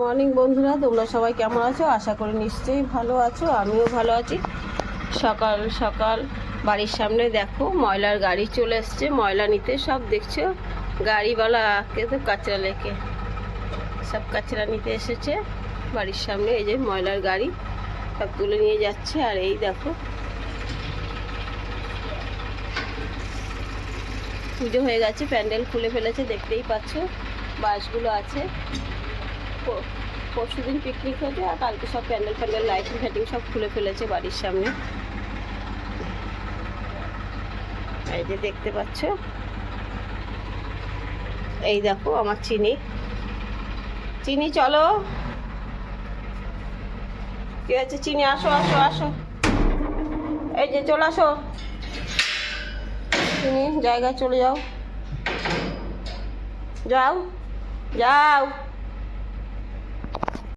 Morning বন্ধুরা। তোমরা সবাই কেমন আছো? আশা করি নিশ্চয়ই ভালো আছো। আমিও ভালো আছি। সকাল সকাল বাড়ির সামনে দেখো, ময়লার গাড়ি চলে এসছে। ময়লা নিতে সব দেখছ? গাড়িওয়ালাকে তো কাচরা লেকে? সব কাচরা নিতে এসেছে। বাড়ির সামনে এই যে ময়লার গাড়ি, সব তুলে নিয়ে যাচ্ছে। আর এই দেখো। পুজো হয়ে গেছে, প্যান্ডেল খুলে ফেলেছে, দেখতেই পাচ্ছ। বাসগুলো আছে। পরশু দিন পিকনিক হয়েছে আর কালকে সব প্যান্ডেল ফ্যান্ডেল লাইটিং ফাইটিং সব খুলে ফেলেছে বাড়ির সামনে। এই যে দেখতে পাচ্ছ? এই দেখো আমার চিনি। চিনি, চলো। কি আছে চিনি, আসো আসো আসো। এই যে, চলে আসো। চিনি, জায়গায় চলে যাও। যাও যাও।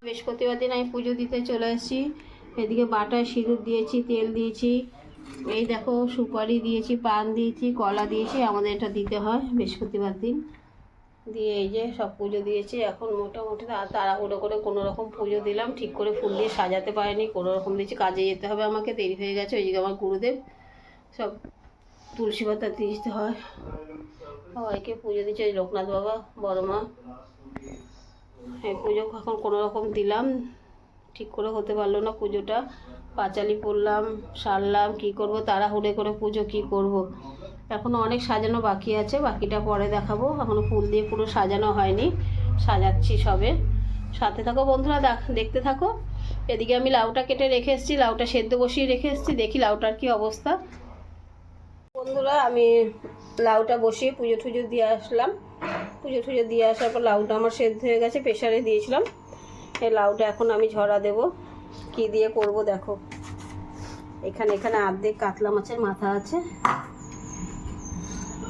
বৃহস্পতিবার দিন আমি পুজো দিতে চলে এসেছি এদিকে বাটায় সিঁদুর দিয়েছি, তেল দিয়েছি। এই দেখো, সুপারি দিয়েছি, পান দিয়েছি, কলা দিয়েছি, আমাদের এটা দিতে হয় বৃহস্পতিবার দিন। দিয়ে এই যে সব পুজো দিয়েছি, এখন মোটামুটি তাড়াহুড়ো করে কোনো রকম পুজো দিলাম, ঠিক করে ফুল দিয়ে সাজাতে পারিনি, কোনো রকম দিয়েছি, কাজে যেতে হবে আমাকে, দেরি হয়ে গেছে ওইদিকে আমার গুরুদেব। সব তুলসী পাতা দিতে হয়। সবাইকে পুজো দিচ্ছে লোকনাথ বাবা, বড় মা। এই পুজো এখন কোনো রকম দিলাম। ঠিক করে হতে পারল না পুজোটা। পাঁচালি পড়লাম, সারলাম, কি করব, তাড়াহুড়ে করে পুজো কি করব। এখনও অনেক সাজানো বাকি আছে, বাকিটা পরে দেখাবো। এখনও ফুল দিয়ে পুরো সাজানো হয়নি, সাজাচ্ছি সবে। সাথে থাকো বন্ধুরা, দেখ- দেখতে থাকো। এদিকে আমি লাউটা কেটে রেখে এসেছি, লাউটা সেদ্ধ বসিয়ে রেখে এসেছি, দেখি লাউটার কি অবস্থা। বন্ধুরা, আমি লাউটা বসিয়ে পুজো টুজো দিয়ে আসলাম। পুজো টুজো দিয়ে আসার পর লাউটা আমার সেদ্ধ হয়ে গেছে প্রেশারে দিয়েছিলাম। এই লাউটা এখন আমি ঝরা দেব। কি দিয়ে করব দেখো। এখানে এখানে আর্ধেক কাতলা মাছের মাথা আছে।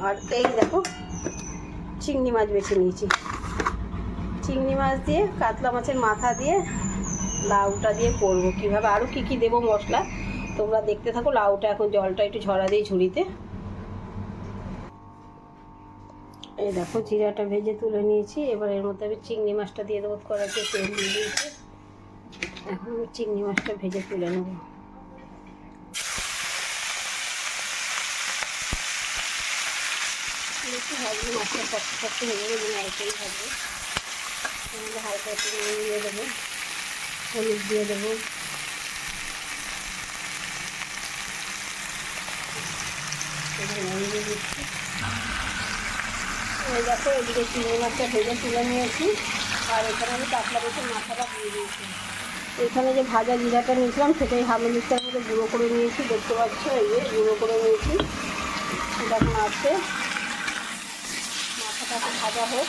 আর এই দেখো, চিংড়ি মাছ বেছে নিয়েছি। চিংড়ি মাছ দিয়ে, কাতলা মাছের মাথা দিয়ে লাউটা দিয়ে করব। কীভাবে আরও কি কি দেবো মশলা, তোমরা দেখতে থাকো। লাউটা এখন জলটা একটু ঝরা দিই ঝুড়িতে। এই দেখো, জিরাটা ভেজে তুলে নিয়েছি। এবার এর মধ্যে আমি চিংড়ি মাছটা দিয়ে দেবো, কড়াইতে তেল দিয়ে দিয়েছি। এখন আমি চিংড়ি মাছটা ভেজে তুলে নেব। মাছটা মানে হালকা দিয়ে দেবো, হলুদ দিয়ে দেবো। এই দেখো এদিকে চিংড়ি মাছটা ভেজে তুলে নিয়েছি। আর এখানে আমি কাতলা মাছের মাথাটা দিয়ে দিয়েছি। এখানে যে ভাজা জিরাটা নিয়েছিলাম, সেটাই হামেলিস্টার মধ্যে গুঁড়ো করে নিয়েছি, দেখতে পাচ্ছ এই যে গুঁড়ো করে নিয়েছি। এটা আছে মাথাটাকে ভাজা হোক।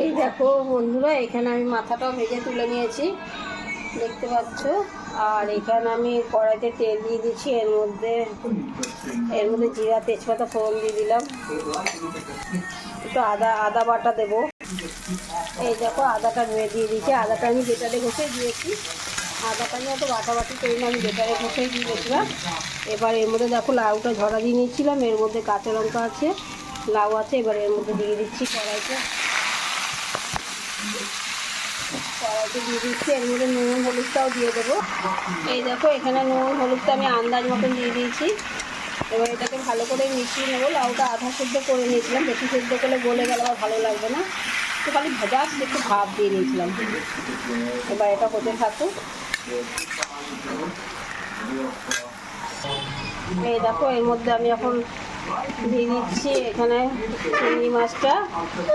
এই দেখো বন্ধুরা, এখানে আমি মাথাটাও ভেজে তুলে নিয়েছি। দেখতে পাচ্ছ? আর এখানে আমি কড়াইতে তেল দিয়ে দিচ্ছি, এর মধ্যে এর মধ্যে জিরা, তেজপাতা, ফোড়ন দিয়ে দিলাম। একটু আদা আদা বাটা দেবো। এই দেখো, আদাটা ধুয়ে দিয়ে দিয়েছি। আদাটা আমি বেটারে ঘষে দিয়েছি। আদাটা আমি অত বাটা বাটি করি না, আমি বেটারে ঘষেই দিয়ে দিয়েছিলাম। এবার এর মধ্যে দেখো, লাউটা ঝরা দিয়ে নিয়েছিলাম। এর মধ্যে কাঁচা লঙ্কা আছে, লাউ আছে, এবার এর মধ্যে দিয়ে দিচ্ছি কড়াইতে। কড়াইতে দিয়ে দিচ্ছি এর মধ্যে নুন হলুদটাও দিয়ে দেবো এই দেখো, এখানে নুন, হলুদটা আমি আন্দাজ মতন দিয়ে দিয়েছি। এবার এটাকে ভালো করে মিশিয়ে নেব। লাউটা আধা সেদ্ধ করে নিয়েছিলাম, বেশি সেদ্ধ করলে গলে গেলে আবার ভালো লাগবে না। তো খালি ভাজা একটু ভাপ দিয়ে নিয়েছিলাম। এবার এটা হতে থাকুক। এই দেখো, এর মধ্যে আমি এখন দিয়ে দিচ্ছি এখানে চিংড়ি মাছটা।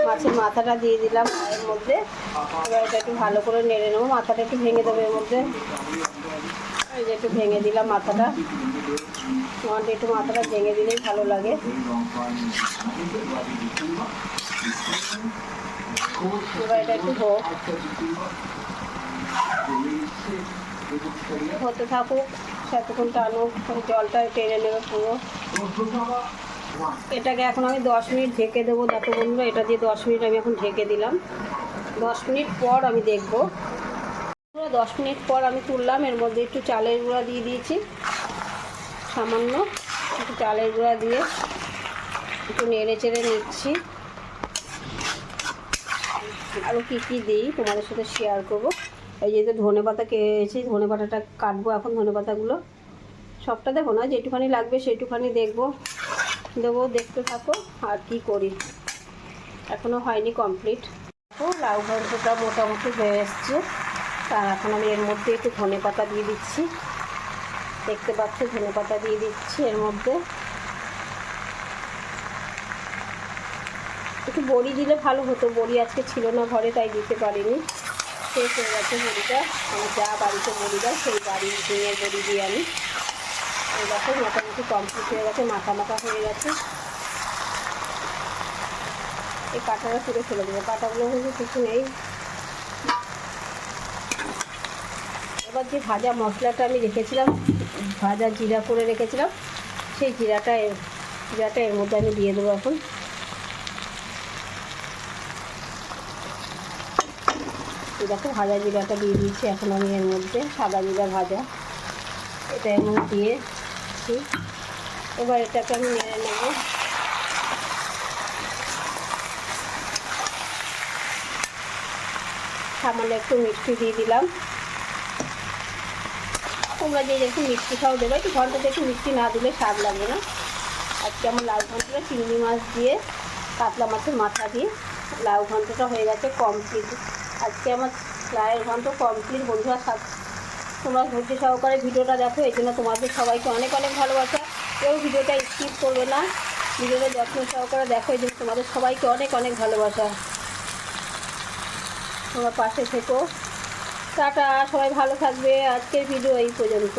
মাছের মাথাটা দিয়ে দিলাম এর মধ্যে। এবার এটা একটু ভালো করে নেড়ে নেব। মাথাটা একটু ভেঙে দেবো এর মধ্যে। এই যে একটু ভেঙে দিলাম মাথাটা। আমার একটু মাথাটা ভেঙে দিলেই ভালো লাগে। এবার এটা একটু হোক হতে থাকুক, যতক্ষণ টানুক জলটা টেনে নেবে পুরো। এটাকে এখন আমি দশ মিনিট ঢেকে দেবো। দেখো বন্ধুরা, এটা দিয়ে দশ মিনিট আমি এখন ঢেকে দিলাম। দশ মিনিট পর আমি দেখব। দশ মিনিট পর আমি তুললাম। এর মধ্যে একটু চালের গুঁড়া দিয়ে দিয়েছি। সামান্য একটু চালের গুঁড়া দিয়ে একটু নেড়ে চেড়ে নিচ্ছি। আরও কী কী দিই তোমাদের সাথে শেয়ার করব। এই যেহেতু ধনে পাতা কেছি ধনে পাতাটা কাটবো এখন ধনে পাতাগুলো সবটা দেবো না, যেটুখানি লাগবে সেইটুখানি দেখব। দেবো, দেখতে থাকো, আর কি করি। এখনও হয়নি কমপ্লিট ও লাউ ঘন্টটা মোটামুটি হয়ে এসছে। আর এখন আমি এর মধ্যে একটু ধনে পাতা দিয়ে দিচ্ছি। দেখতে পাচ্ছ, ধনে পাতা দিয়ে দিচ্ছি এর মধ্যে। একটু বড়ি দিলে ভালো হতো, বড়ি আজকে ছিল না ঘরে, তাই দিতে পারিনি। শেষ হয়ে গেছে বড়িটা। আমার যা বাড়িতে বড়ি দেয়, সেই বাড়ির দিনের বড়ি দিয়ে আমি এই দেখো মোটামুটি কমপ্লিট হয়ে গেছে মাখা মাখা হয়ে গেছে। এই কাঁটাটা তুলে ফেলে দেবো। কাঁটাগুলো কিন্তু কিছু নেই। এবার যে ভাজা মশলাটা আমি রেখেছিলাম, ভাজা জিরা করে রেখেছিলাম, সেই জিরাটা জিরাটা এর মধ্যে আমি দিয়ে দেবো এখন। দেখো, ভাজা জিরাটা দিয়ে দিচ্ছি এখন আমি এর মধ্যে সাদা জিরা ভাজা। এটা এর মধ্যে দিয়েছি এবার এটাকে আমি নেড়ে নেব। সামান্য একটু মিষ্টি দিয়ে দিলাম। তোমরা যে যেরকম মিষ্টি খাও দেবে, একটু ঘন্টাতে একটু মিষ্টি না দিলে স্বাদ লাগবে না। আজকে আমার লাউ ঘন্টটা চিংড়ি মাছ দিয়ে, কাতলা মাছের মাথা দিয়ে। লাউ ঘন্টটা হয়ে গেছে কমপ্লিট আজকে আমার লাউয়ের ঘন্ট কমপ্লিট বন্ধুরা সাথে তোমরা ধৈর্য সহকারে ভিডিওটা দেখো, এই জন্য তোমাদের সবাইকে অনেক অনেক ভালোবাসা। কেউ ভিডিওটা স্কিপ করবে না। ভিডিওটা যত্ন সহকারে দেখো, এই জন্য তোমাদের সবাইকে অনেক অনেক ভালোবাসা। তোমরা পাশে থেকো। টাটা, সবাই ভালো থাকবে। আজকের ভিডিও এই পর্যন্ত।